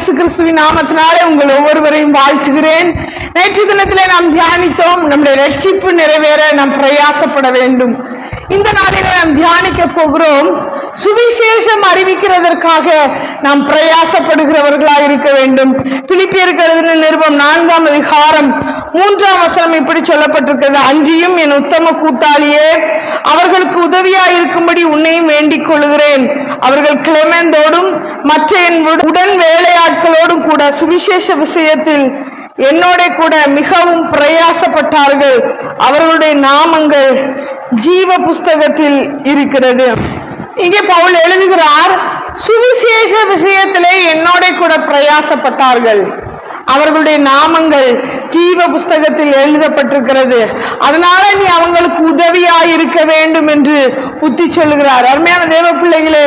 இயேசு கிறிஸ்துவின் நாமத்தினாலே உங்கள் ஒவ்வொருவரையும் வாழ்த்துகிறேன். நேற்று தினத்திலே நாம் தியானித்தோம் நம்முடைய ரட்சிப்பு நிறைவேற நாம் பிரயாசப்பட வேண்டும். இந்த நாளில் நாம் தியானிக்க போகிறோம். சுவிசேஷம் அறிவிக்கிறதற்காக நாம் பிரயாசப்படுகிறவர்களாக இருக்க வேண்டும். பிலிப்பியருக்கு எழுதின நிருபம் நான்காம் அதிகாரம் மூன்றாம் வசனம் இப்படி சொல்லப்பட்டிருக்கிறது. அன்றியும் என் உத்தம கூட்டாளியே அவர்களுக்கு உதவியாக இருக்கும்படி உன்னையும் வேண்டிக் கொள்கிறேன் அவர்கள் கிளமெந்தோடும் மற்ற என் உடன் வேலையாட்களோடும் கூட சுவிசேஷ விஷயத்தில் என்னோட கூட மிகவும் பிரயாசப்பட்டார்கள். அவர்களுடைய நாமங்கள் ஜீவ புஸ்தகத்தில் இருக்கிறது. இங்கே பவுல் எழுதுகிறார் சுவிசேஷ விஷயத்திலே என்னோட கூட பிரயாசப்பட்டார்கள். அவர்களுடைய நாமங்கள் ஜீவ புஸ்தகத்தில் எழுதப்பட்டிருக்கிறது. அதனால நீ அவங்களுக்கு உதவியாய் இருக்க வேண்டும் என்று புத்தி சொல்லுகிறார். அருமையான தேவ பிள்ளைகளே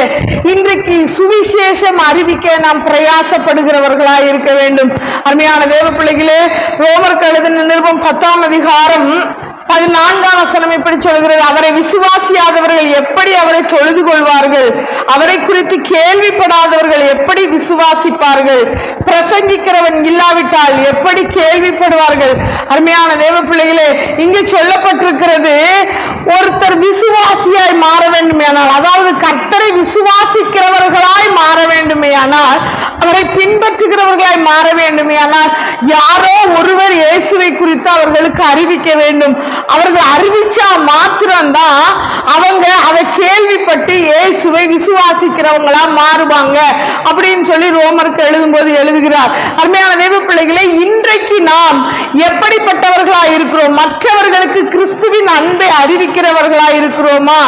இன்றைக்கு சுவிசேஷம் அறிவிக்க நாம் பிரயாசப்படுகிறவர்களாய் இருக்க வேண்டும். அருமையான தேவ பிள்ளைகளே ரோமர் கழுதின நிருபம் பத்தாம் அதிகாரம் பதினான்காம் வசனம் இப்படி சொல்கிறது அவரை விசுவாசியாதவர்கள் எப்படி அவரை தொழுது கொள்வார்கள் அவரை குறித்து கேள்விப்படாதவர்கள் எப்படி விசுவாசிப்பார்கள்? பிரசங்கிக்கிறவன் இல்லாவிட்டால் எப்படி கேள்விப்படுவார்கள்? அருமையான தேவ பிள்ளைகளே இங்கே சொல்லப்பட்டிருக்கிறது மாற வேண்டுமேயானால் அதாவது கர்த்தரை விசுவாசிக்கிறவர்களாய் மாற வேண்டுமேயானால் அவரை பின்பற்றுகிறவர்களாய் மாற வேண்டுமேயானால் யாரோ ஒருவர் இயேசுவை குறித்து அவர்களுக்கு அறிவிக்க வேண்டும். அவர்கள் அறிவிச்சா மாத்திரம்தான் அவங்க அதை கேள்விப்பட்டு இயேசுவை விசுவாசிக்கிறவங்களா மாறுவாங்க அப்படின்னு சொல்லி ரோமருக்கு எழுதும்போது எழுதுகிறார். அருமையான தேவ பிள்ளைகளே இன்றைக்கு நாம் எப்படிப்பட்டவர்களா இருக்கிறோம் மற்றவர்களுக்கு கிறிஸ்துவின் அன்பை அறிவிக்கிறவர்களா இருக்கிறோமா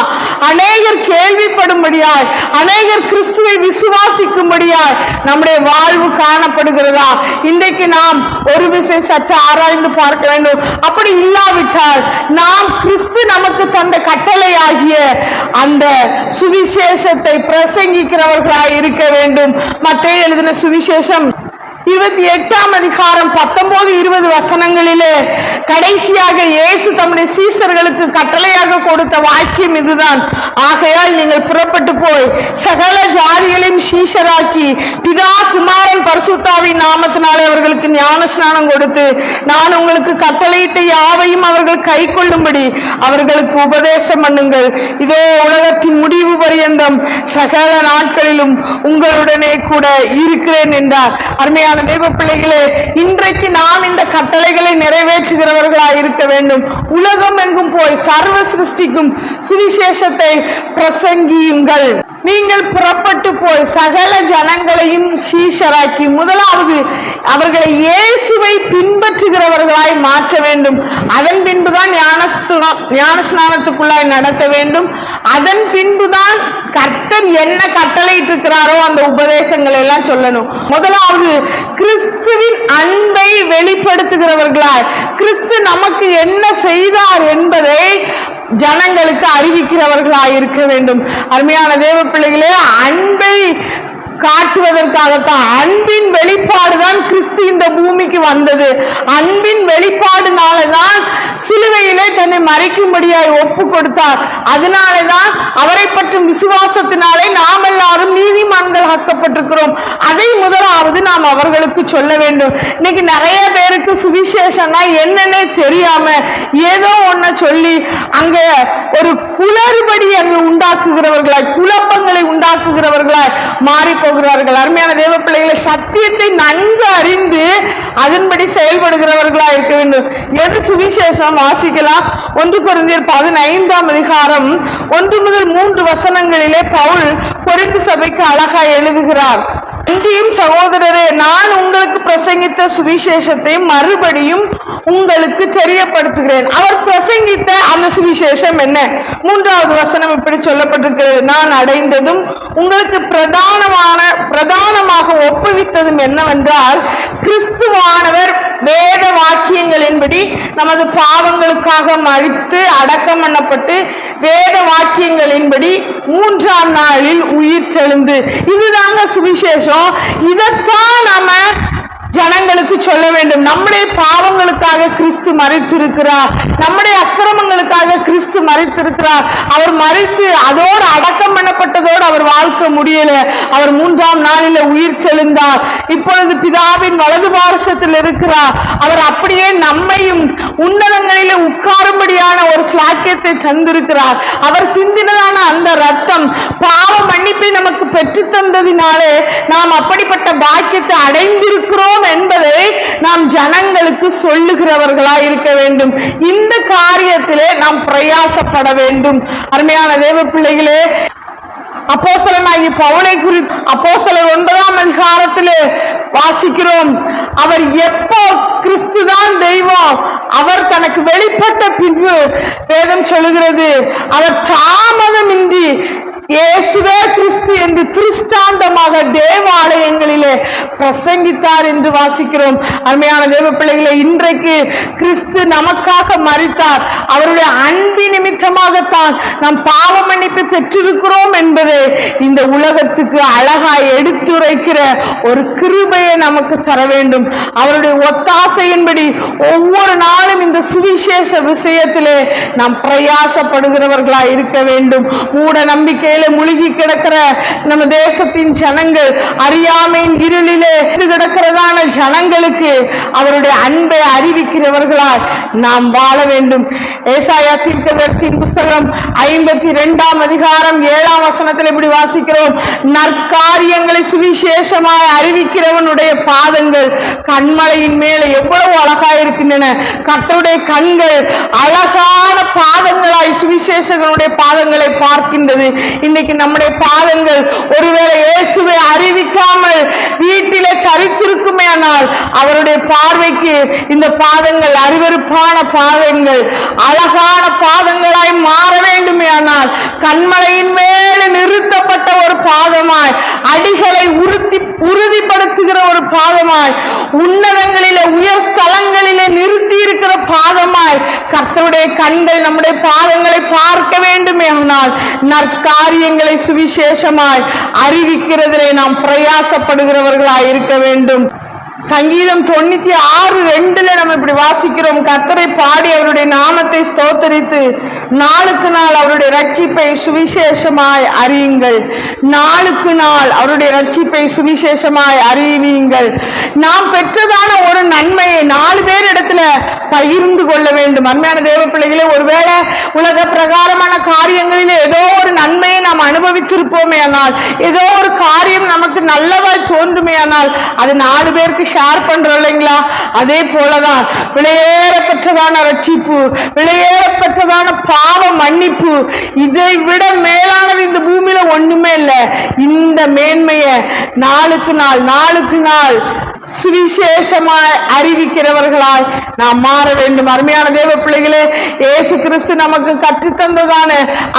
அநேகர் கேள்விப்படும்படியாய் அநேகர் கிறிஸ்துவை விசுவாசிக்கும்படியாய் நம்முடைய வாழ்வு காணப்படுகிறதா? இன்றைக்கு நாம் ஒரு விஷயம் சற்று ஆராய்ந்து பார்க்க வேண்டும். அப்படி இல்லாவிட்டால் நாம் கிறிஸ்து நமக்கு தந்த கட்டளையாகிய அந்த சுவிசேஷத்தை பிரசங்கிக்கிறவர்களாய் இருக்க வேண்டும். மத்திய எழுதின சுவிசேஷம் இருபத்தி எட்டாம் அதிகாரம் பத்தொன்பது இருபது வசனங்களிலே கடைசியாக இயேசு தம்முடைய சீசர்களுக்கு கட்டளையாக கொடுத்த வாக்கியம் இதுதான். ஆகையால் நீங்கள் புறப்பட்டு போய் சகல ஜாதிகளையும் சீசராக்கி பிதா குமாரன் பரிசுத்தாவின் நாமத்தினாலே அவர்களுக்கு ஞான ஸ்நானம் கொடுத்து நான் உங்களுக்கு கட்டளையிட்ட யாவையும் அவர்கள் கை கொள்ளும்படி அவர்களுக்கு உபதேசம் பண்ணுங்கள். இதோ உலகத்தின் முடிவு பரியந்தம் சகல நாட்களிலும் உங்களுடனே கூட இருக்கிறேன் என்றார். அருமையான தேவ பிள்ளைகளே இன்றைக்கு நாம் இந்த கட்டளைகளை நிறைவேற்றுகிறவர்களா இருக்க வேண்டும். உலகம் எங்கும் போய் சர்வ சிருஷ்டிக்கும் சுவிசேஷத்தை பிரசங்கியுங்கள். நீங்கள் புறப்பட்டு போய் சகல ஜனங்களையும் சீஷராக்கி முதலாவது அவர்களை இயேசுவை பின்பற்றுகிறவர்களாய் மாற்ற வேண்டும். அதன் பின்புதான் ஞானஸ்துனம் ஞான ஸ்நானத்துக்குள்ளாய் நடத்த வேண்டும். அதன் பின்புதான் கர்த்தர் என்ன கட்டளையிட்டிருக்கிறாரோ அந்த உபதேசங்களை எல்லாம் சொல்லணும். முதலாவது கிறிஸ்துவின் அன்பை வெளிப்படுத்துகிறவர்களாய். கிறிஸ்து நமக்கு என்ன செய்தார் என்பதை ஜனங்களுக்கு அறிவிக்கிறவர்களாய் இருக்க வேண்டும். அருமையான தேவ பிள்ளைகளே அன்பை காட்டுவதற்காகத்தான். அன்பின் வெளிப்பாடுதான் கிறிஸ்து இந்த பூமிக்கு வந்தது. அன்பின் வெளிப்பாடுனாலதான் சிலுவையிலே தன்னை மறைக்கும்படியாய் ஒப்பு கொடுத்தார் அதனாலதான் அவரை பற்றும் விசுவாசத்தினாலே நாம் எல்லாரும் நீதிமான்கள் ஆக்கப்பட்டிருக்கிறோம். அதை முதலாவது நாம் அவர்களுக்கு சொல்ல வேண்டும். இன்னைக்கு நிறைய பேருக்கு சுவிசேஷம்னா என்னன்னே தெரியாம ஏதோ ஒன்ன சொல்லி அங்க ஒரு குளறுபடி அங்கு உண்டாக்குகிறவர்களாய் குழப்பங்களை உண்டாக்குகிறவர்களாய் மாறி போகிறார்கள். அருமையான தேவ பிள்ளைகளை சத்தியத்தை நன்கு அறிந்து அதன்படி செயல்படுகிறவர்களா இருக்க வேண்டும். எது சுவிசேஷம்? வாசிக்கலாம். ஒன்று குறைந்தர் பதினைந்தாம் அதிகாரம் ஒன்று முதல் மூன்று வசனங்களிலே பவுல் குறைந்த சபைக்கு அழகா எழுதுகிறார். அன்றியும் சகோதரரே நான் உங்களுக்கு பிரசங்கித்த சுவிசேஷத்தை மறுபடியும் உங்களுக்கு தெரியப்படுத்துகிறேன். அவர் பிரசங்கித்த அந்த சுவிசேஷம் என்ன? மூன்றாவது வசனம் இப்படி சொல்லப்பட்டிருக்கிறது. நான் அடைந்ததும் உங்களுக்கு பிரதானமான பிரதானமாக ஒப்புவித்ததும் என்னவென்றால் கிறிஸ்துவானவர் வேத வாக்கியங்களின்படி நமது பாவங்களுக்காக மறித்து அடக்கம் பண்ணப்பட்டு வேத வாக்கியங்களின்படி மூன்றாம் நாளில் உயிர் தெழுந்து. இதுதாங்க சுவிசேஷம். இதைத்தான் நாம ஜனங்களுக்கு சொல்ல வேண்டும். நம்முடைய பாவங்களுக்காக கிறிஸ்து மறைத்திருக்கிறார். நம்முடைய அக்கிரமங்களுக்காக கிறிஸ்து மறைத்திருக்கிறார். அவர் மறைத்து அதோடு அடக்கம் பண்ணப்பட்டதோடு அவர் வாழ்க்கை முடியல. அவர் மூன்றாம் நாளில உயிர் செழுந்தார் இப்பொழுது பிதாவின் வலது பாரசத்தில் இருக்கிறார். அவர் அப்படியே நம்மையும் உன்னதங்களிலே உட்காரும்படியான ஒரு தந்திருக்கிறார். அவர் சிந்தினதான அந்த ரத்தம் பாவ மன்னிப்பை நமக்கு பெற்று தந்ததினாலே நாம் அப்படிப்பட்ட பாக்கியத்தை அடைந்திருக்கிறோம் என்பதை நாம் ஜனங்களுக்கு சொல்லுகிறவர்களாய் இருக்க வேண்டும். இந்த காரியத்திலே நாம் பிரயாசப்பட வேண்டும். அருமையான தேவ பிள்ளைகளே அப்போசலனாகி பவுலை குறி அப்போசலர் ஒன்பதாம் அதிகாரத்திலே வாசிக்கிறோம். அவர் எப்போ கிறிஸ்துதான் தெய்வம்? அவர் தனக்கு வெளிப்பட்ட பின்பு வேதம் சொல்லுகிறது. அவர் தாமதமின்றி இயேசுவே கிறிஸ்து என்று திருஷ்டாந்தமாக தேவாலயங்களில் பிரசங்கித்தார் என்று வாசிக்கிறோம். அருமையான தேவ பிள்ளைகளை இன்றைக்கு கிறிஸ்து நமக்காக மறித்தார் அவருடைய அன்பி நிமித்தமாகத்தான் நாம் பாவ மன்னிப்பு பெற்றிருக்கிறோம் என்பதை இந்த உலகத்துக்கு அழகாய் எடுத்துரைக்கிற ஒரு கிருபையை நமக்கு தர வேண்டும். அவருடைய ஒத்தாசையின்படி ஒவ்வொரு நாளும் இந்த சுவிசேஷ விஷயத்திலே நாம் பிரயாசப்படுகிறவர்களாய் இருக்க வேண்டும். மூட நம்பிக்கையில முழுகி கிடக்கிற நம்ம தேசத்தின் ஜனங்கள் அறியாமையின் இருளிலே கிடக்கிறதான ஜனங்களுக்கு அவருடைய அன்பை அறிவிக்கிறவர்களாய் நாம் வாழ வேண்டும். ஏசாயா தீர்க்கதரிசியின் புஸ்தகம் ஐம்பத்தி இரண்டாம் அதிகாரம் ஏழாம் வசனத்தில் இப்படி வாசிக்கிறோம். நற்காரியங்களை சுவிசேஷமாய் அறிவிக்கிறவனுடைய பாதங்கள் கண்மலையின் மேலே எவ்வளவு அழகாய் இருக்கின்றன. கத்தருடைய கண்கள் அழகான பாதங்களாய் சுவிசேஷகனுடைய பாதங்களை பார்க்கின்றது. இன்னைக்கு நம்முடைய பாதங்கள் ஒருவேளை இயேசுவை அறிவிக்காமல் வீட்டிலே தரித்திருக்குமே ஆனால் அவருடைய பார்வைக்கு இந்த பாதங்கள் அருவருப்பான பாதங்கள் அழகான பாதங்களாய் மாற வேண்டுமே ஆனால் கண்மலையின் மேல நிறுத்தப்பட்ட ஒரு பாதமாய் அடிகளை உறுதி உறுதிப்படுத்துகிற ஒரு பாதமாய் உன்னதங்களில உயர் ஸ்தலங்கள் இருக்கிற பாதமாய் கர்த்தருடைய கண்கள் நம்முடைய பாதங்களை பார்க்க வேண்டுமே ஆனால் நற்காரியங்களை சுவிசேஷமாய் அறிவிக்கிறதிலே நாம் பிரயாசப்படுகிறவர்களாய் இருக்க வேண்டும். சங்கீதம் தொண்ணூத்தி ஆறு ரெண்டுல நம்ம இப்படி வாசிக்கிறோம். கத்தரை பாடி அவருடைய நாமத்தை ஸ்தோத்தரித்து நாளுக்கு நாள் அவருடைய ரட்சிப்பை சுவிசேஷமாய் அறியுங்கள். நாளுக்கு நாள் அவருடைய ரட்சிப்பை சுவிசேஷமாய் அறிவீங்கள். நாம் பெற்றதான ஒரு நன்மையை நாலு பேர் இடத்துல பகிர்ந்து கொள்ள வேண்டும். அன்மையான தேவ பிள்ளைகளே ஒருவேளை உலக பிரகாரமான காரியங்களில் ஏதோ ஒரு நன்மையை நாம் அனுபவித்திருப்போமே ஆனால் ஏதோ ஒரு காரியம் நமக்கு நல்லவாய் தோன்றுமே ஆனால் அது நாலு பேருக்கு ஷேர் பண்றோம் இல்லைங்களா அதே போலதான் விலையேற ரட்சிப்பு விலையேற பாவ மன்னிப்பு இதை விட மேலானது இந்த பூமியில ஒண்ணுமே இல்லை. இந்த மேன்மையை நாளுக்கு நாள் நாளுக்கு நாள் சுவிசேஷமாய் அறிவிக்கிறவர்களாய் நாம் மாற வேண்டும். அருமையான தேவ பிள்ளைகளே இயேசு கிறிஸ்து நமக்கு கற்றுத்தந்ததான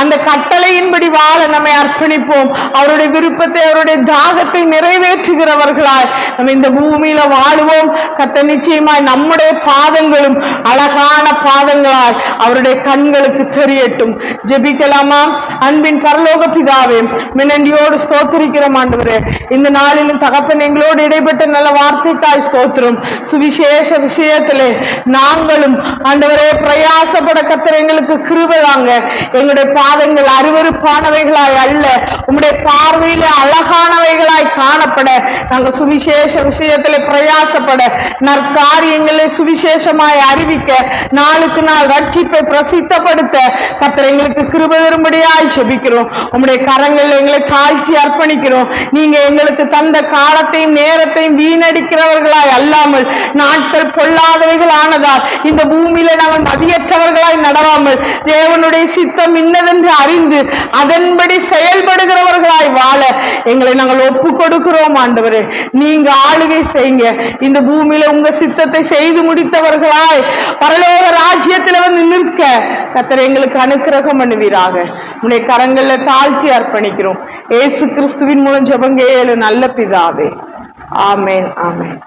அந்த கட்டளையின்படி வாழ நம்மை அர்ப்பணிப்போம். அவருடைய விருப்பத்தை அவருடைய தாகத்தை நிறைவேற்றுகிறவர்களாய் நம்ம இந்த பூமியில வாழுவோம். கத்த நிச்சயமாய் நம்முடைய பாதங்களும் அழகான பாதங்களாய் அவருடைய கண்களுக்கு தெரியட்டும். ஜெபிக்கலாமா? அன்பின் பரலோக பிதாவே மின்னண்டியோடு ஸ்தோத்தரிக்கிற மாண்டவரே இந்த நாளிலும் தகப்பன் எங்களோடு இடைப்பட்ட நல்ல வார்த்தை பார்த்துட்டாய் ஸ்தோத்திரம். சுவிசேஷ விஷயத்திலே நாங்களும் ஆண்டவரே பிரயாசப்பட கத்திர எங்களுக்கு கிருபதாங்க எங்களுடைய பாதங்கள் அருவறுப்பானவைகளாய் அல்ல. உங்களுடைய பார்வையில அழகானவைகளாய் காணப்பட. நாங்கள் சுவிசேஷ விஷயத்திலே பிரயாசப்பட. நற்காரியங்களை சுவிசேஷமாய் அறிவிக்க நாளுக்கு நாள் ரட்சிப்பை பிரசித்தப்படுத்த கத்திர எங்களுக்கு கிருப வரும்படியாய் செபிக்கிறோம் உம்முடைய கரங்கள் எங்களை தாழ்த்தி அர்ப்பணிக்கிறோம். நீங்க எங்களுக்கு தந்த காலத்தையும் நேரத்தையும் வீணடி வீணடிக்கிறவர்களாய் அல்லாமல் நாட்கள் பொல்லாதவைகள் ஆனதால் இந்த பூமியில நாங்கள் மதியற்றவர்களாய் நடவாமல் தேவனுடைய சித்தம் இன்னதென்று அறிந்து அதன்படி செயல்படுகிறவர்களாய் வாழ எங்களை நாங்கள் ஒப்பு கொடுக்கிறோம் ஆண்டவரே. நீங்க ஆளுகை செய்யுங்க. இந்த பூமியில உங்க சித்தத்தை செய்து முடித்தவர்களாய் பரலோக ராஜ்யத்தில் வந்து நிற்க கத்தர் எங்களுக்கு அனுக்கிரகம் பண்ணுவீராக. உன்னை கரங்களில் தாழ்த்தி அர்ப்பணிக்கிறோம். ஏசு கிறிஸ்துவின் மூலம் ஜெபங்க நல்ல பிதாவே. ஆமென் ஆமென்